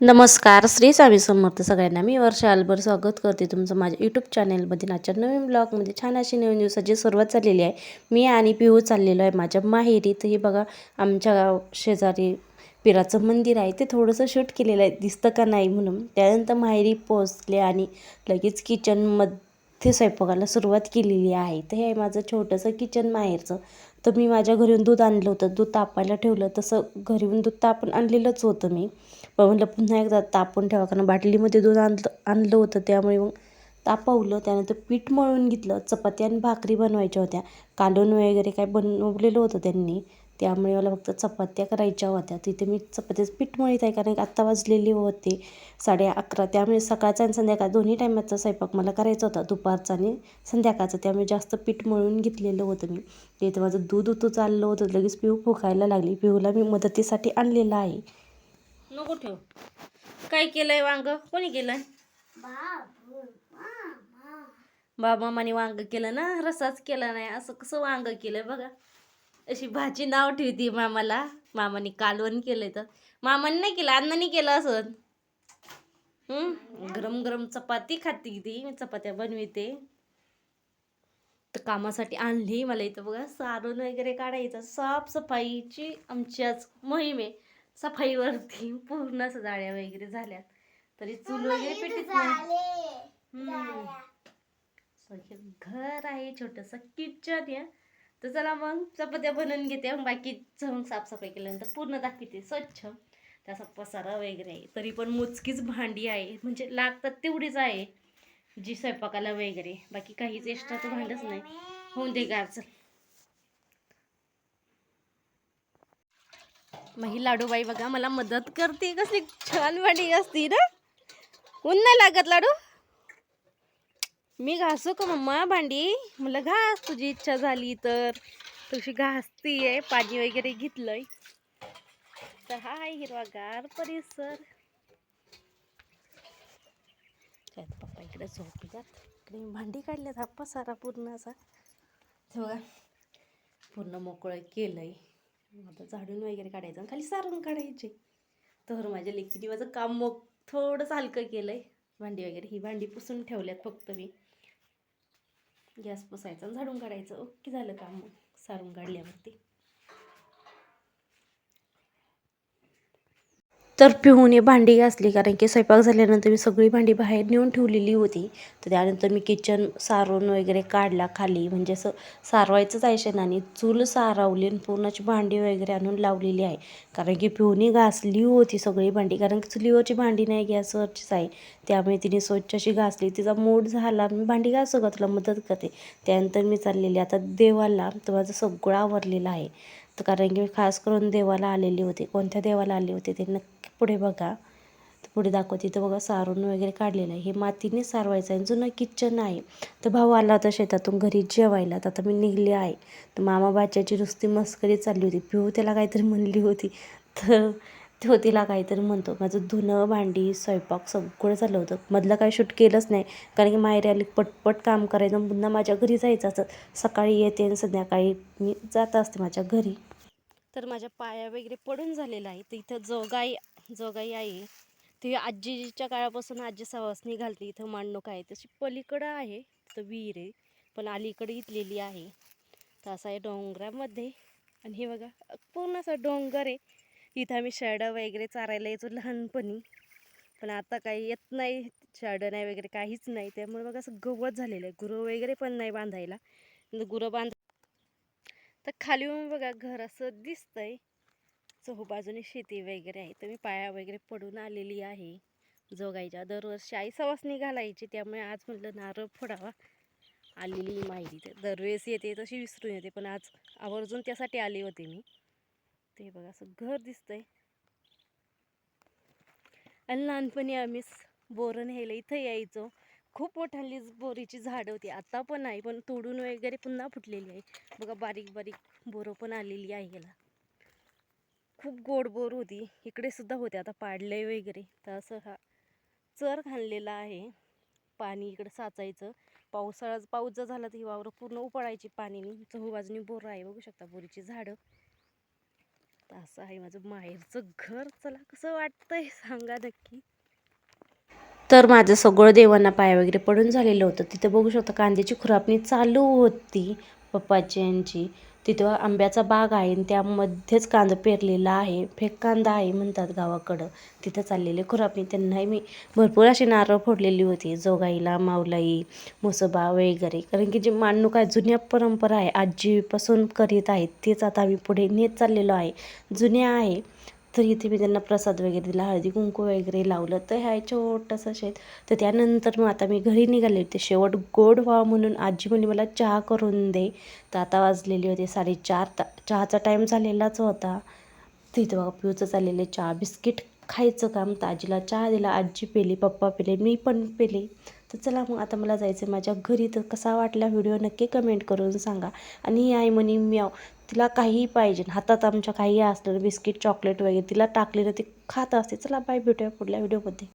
नमस्कार श्री स्वामी समर्थ सगळ्यांना. मी वर्षा अलबर स्वागत करते तुमचं माझ्या यूट्यूब चॅनलमध्ये आजच्या नवीन ब्लॉगमध्ये छान अशी नवीन दिवसाची सुरुवात झालेली आहे. मी आणि पिहू चाललेलो आहे माझ्या माहेरी तर हे बघा आमच्या गाव शेजारी पिराचं मंदिर आहे. ते थोडंसं शूट केलेलं आहे. दिसतं का नाही म्हणून. त्यानंतर माहेरी पोचले आणि लगेच किचनमध्ये ते स्वयंपाकाला सुरुवात केलेली आहे. तर हे माझं छोटंसं किचन माहेरचं. तर मी माझ्या घरी दूध आणलं होतं. दूध तापायला ठेवलं. तसं घरीहून दूध तापून आणलेलंच होतं मी. पण म्हटलं पुन्हा एकदा तापून ठेवा. कारण बाटलीमध्ये दूध आणलं आणलं होतं. त्यामुळे मग तापवलं. त्यानंतर पीठ मळून घेतलं. चपाती आणि भाकरी बनवायच्या होत्या. कालवण वगैरे काय बनवलेलं होतं त्यांनी. त्यामुळे मला फक्त चपात्या करायच्या होत्या. तिथे मी चपात्याचं पीठ मळीत आहे कारण आत्ता वाजलेली होते साडे अकरा. त्यामुळे सकाळचा आणि संध्याकाळ दोन्ही टायमाचा स्वयंपाक मला करायचा होता दुपारचा आणि संध्याकाळचा. त्यामुळे जास्त पीठ मळून घेतलेलं होतं मी. तिथे माझं दूध उतू चाललं होतं लगेच पिऊ फुकायला लागली. पिऊला मी मदतीसाठी आणलेलं आहे. नको ठेव. काय केलंय वांग? कोणी केलंय? बाबा मामाने वांग केलं ना? रसाच केला नाही. असं कसं वांग केलंय बघा. अशी भाजी नाव ठेवती मामाला. मामाने कालवण केलंय तर. मामाने नाही केलं अण्णाने केलं असं. हम्म गरम गरम चपाती खाती ती. मी चपात्या बनविते. तर कामासाठी आणली. मला इथं बघा सारून वगैरे काढायचं. साफसफाईची आमची आज मोहीम आहे. सफाईवरती पूर्ण असं जाळ्या वगैरे झाल्यात. तरी चूल वगैरे पेटीत नाही. घर आहे. छोटस किचन आहे. तर चला मग चपात्या बनवून घेते. मग बाकीचं मग साफसफाई केल्यानंतर पूर्ण दाखवते. स्वच्छ. त्याचा पसारा वगैरे आहे. तरी पण मोजकीच भांडी आहे. म्हणजे लागतात तेवढीच आहे. जी स्वयंपाकाला वगैरे. बाकी काहीच एक्स्ट्राचं भांडच नाही. होऊन दे गार मग ही लाडूबाई बघा मला मदत करते. कसली छान भांडी असती ना. ऊन नाही लागत लाडू? मी घासू का मम्मा भांडी? मला घास तुझी इच्छा झाली तर. तुझी घासतीये पाणी वगैरे घेतलंय. तर हाय हिरवागार परिसर. काय पप्पा इकडे झोपल्यात इकडे मी भांडी काढल्यात हा पसारा पूर्ण असा हे बघा पूर्ण मोकळं केलंय. आता झाडून वगैरे काढायचं आणि खाली सारून काढायचे. तर माझ्या लेखीने माझं काम मग थोडंसं हलकं केलंय. भांडी वगैरे ही भांडी पुसून ठेवल्यात फक्त मी. गॅस पुसायचा आणि झाडून काढायचं. ओके झालं काम मग. सारून काढल्यावरती. तर पिहूने भांडी घासली कारण की स्वयंपाक झाल्यानंतर मी सगळी भांडी बाहेर नेऊन ठेवलेली होती. तर त्यानंतर मी किचन सारून वगैरे काढला खाली. म्हणजे असं सारवायचंच आहे शेणाने. चूल सारवली आणि पूर्णची भांडी वगैरे आणून लावलेली आहे. कारण की पिहूने घासली होती सगळी भांडी. कारण की चुलीवरची भांडी नाही गॅसवरचीच आहे. त्यामुळे तिने स्वच्छ अशी घासली. तिचा मूड झाला मी भांडी घासू का? तुला मदत करते. त्यानंतर मी चाललेली आता देवाला. तर माझं सगळं आवरलेलं आहे. तर कारण की मी खास करून देवाला आलेली होती. कोणत्या देवाला आले होते ते नक्की पुढे बघा. पुढे दाखवते. तर बघा सारून वगैरे काढलेलं आहे. हे मातीने सारवायचं आहे. जुनं किचन आहे. तर भाऊ आला होता शेतातून घरी जेवायला. तर आता मी निघले आहे. तर मामा बाच्याची नुसती मस्करी चालली होती. पिऊ त्याला काहीतरी म्हणली होती. तर तो तिला काहीतरी म्हणतो. माझं धुणं भांडी स्वयंपाक सगळं झालं होतं. मधलं काही शूट केलंच नाही. कारण की माहेरी आली पटपट काम करायचं पुन्हा माझ्या घरी जायचं असं सकाळी येते आणि संध्याकाळी मी जात असते माझ्या घरी. तर माझ्या पाया वगैरे पडून झालेला आहे तर इथं जोगाई जोगाई आहे ती आजीच्या काळापासून आजी सवासनी घालते. इथं मांडणूक आहे. तशी पलीकडं आहे. तिथं विहीर आहे. पण अलीकडे इथलेली आहे. तर असं आहे डोंगरामध्ये. आणि हे बघा पूर्ण असं डोंगर आहे. इथं आम्ही शेळं वगैरे चारायला यायचो लहानपणी. पण आता काही येत नाही शेळं नाही वगैरे काहीच नाही. त्यामुळे बघा असं गवत झालेलं आहे. गुरं वगैरे पण नाही बांधायला. गुरं बांध तर खाली येऊन बघा घर असं दिसतंय. चहू बाजूने शेती वगैरे आहे. तर मी पाया वगैरे पडून आलेली आहे. जोगायच्या दरवर्षी आई सवासनी घालायची त्यामुळे आज म्हटलं नारळ फोडावा. आलेली माहिती. तर दरवेळेस येते तशी विसरून येते. पण आज आवर्जून त्यासाठी आले होते मी. ते बघा असं घर दिसतंय. आणि लहानपणी आम्ही बोरं न्यायला इथं यायचो. खूप मोठाली बोरीची झाडं होती. आता पण आहे पण तोडून वगैरे पुन्हा फुटलेली आहे. बघा बारीक बारीक बोरं पण आलेली आहे याला. खूप गोड बोर होती. इकडे सुद्धा होते. आता पाडले वगैरे. तर असं हा चर खाल्लेला आहे. पाणी इकडं साचायचं. पावसाळा पाऊस जर झाला तर ही वावरं पूर्ण उपळायची पाणी चहू बाजूनी बोरं आहे. बघू शकता बोरीची झाडं. तर असं आहे माझं माहेरचं घर. चला कसं वाटतंय सांगा नक्की. तर माझं सगळं देवांना पाय वगैरे पडून झालेलं होतं. तिथं बघू शकता कांद्याची खुरापणी चालू होती पप्पाची यांची तिथं आंब्याचा बाग आहे आणि त्यामध्येच कांदा पेरलेला आहे. फेक कांदा आहे म्हणतात गावाकडं. तिथं चाललेले खुरापी त्यांनाही मी भरपूर अशी नारळ फोडलेली होती. जोगाईला मावलाई मुसोबा वगैरे. कारण की जी मांडणूक आहे जुन्या परंपरा आहे आजीपासून करीत आहेत तेच आता आम्ही पुढे नेत चाललेलो आहे. जुन्या आहे. तर इथे मी त्यांना प्रसाद वगैरे दिला हळदी कुंकू वगैरे लावलं. तर ह्या छोटंसं शेत तर त्यानंतर मग आता मी घरी निघाले होते. शेवट गोड व्हावं म्हणून आजी म्हणे मला चहा करून दे. तर आता वाजलेली होती साडेचार. ता चहाचा टाईम झालेलाच होता. तिथं बघा पिऊचं चाललेले चहा बिस्किट खायचं काम. तर आजीला चहा दिला. आजी पेली पप्पा पेले मी पण पेले. तर चला मग आता मला जायचं आहे माझ्या घरी. तर कसा वाटला व्हिडिओ नक्की कमेंट करून सांगा. आणि ही आई म्हणी म्याव तिला काहीही पाहिजे. हातात आमच्या काही असलं बिस्किट चॉकलेट वगैरे तिला टाकलेलं ती खात असते. चला बाय भेटूया पुढल्या व्हिडिओमध्ये